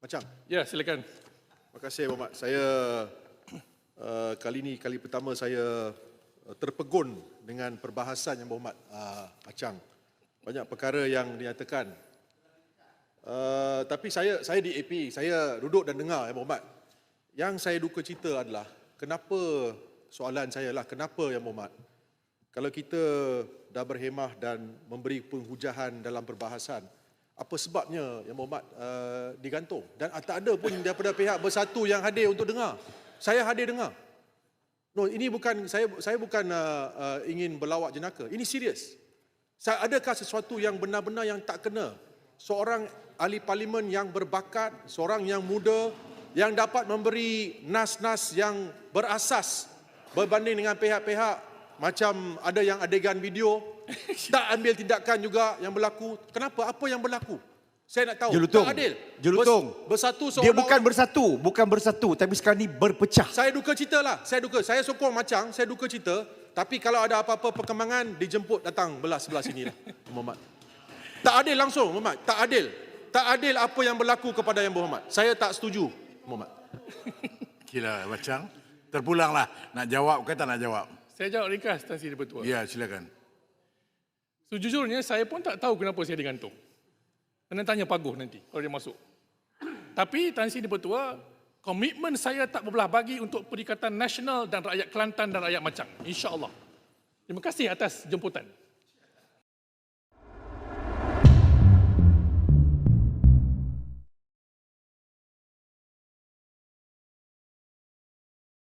Macam. Ya, silakan. Terima kasih Muhammad. Saya uh, kali ini kali pertama saya uh, terpegun dengan perbahasan yang Muhammad uh, Acang. Banyak perkara yang dinyatakan. Uh, tapi saya saya di AP, saya duduk dan dengar ya Muhammad. Yang saya duka cita adalah kenapa soalan saya lah kenapa ya Muhammad kalau kita dah berhemah dan memberi penghujahan dalam perbahasan apa sebabnya yang Muhammad uh, digantung? Dan uh, tak ada pun daripada pihak bersatu yang hadir untuk dengar. Saya hadir dengar. No ini bukan saya saya bukan uh, uh, ingin berlawak jenaka. Ini serius. Saya adakah sesuatu yang benar-benar yang tak kena? Seorang ahli parlimen yang berbakat seorang yang muda yang dapat memberi nas-nas yang berasas berbanding dengan pihak-pihak macam ada yang adegan video tak ambil tindakan juga yang berlaku. Kenapa? Apa yang berlaku? Saya nak tahu. Jelutong. tak adil. Jelutong. Bers- bersatu Dia bukan bersatu, bukan bersatu tapi sekarang ni berpecah. saya duka cita lah. Saya duka. Saya sokong macam saya duka cita tapi kalau ada apa-apa perkembangan dijemput datang belah sebelah sini lah. Muhammad tak adil langsung Muhammad tak adil. Tak adil apa yang berlaku kepada yang Muhammad saya tak setuju Muhammad Kira macam terpulanglah. Nak jawab ke tak nak jawab? Saya jawab ringkas Tan Sri Dipertua. Ya, silakan. Sejujurnya saya pun tak tahu kenapa saya digantung. Kena tanya Paguh nanti kalau dia masuk. Tapi Tan Sri Dipertua, komitmen saya tak berbelah bagi untuk Perikatan Nasional dan rakyat Kelantan dan rakyat Macang. InsyaAllah. Terima kasih atas jemputan.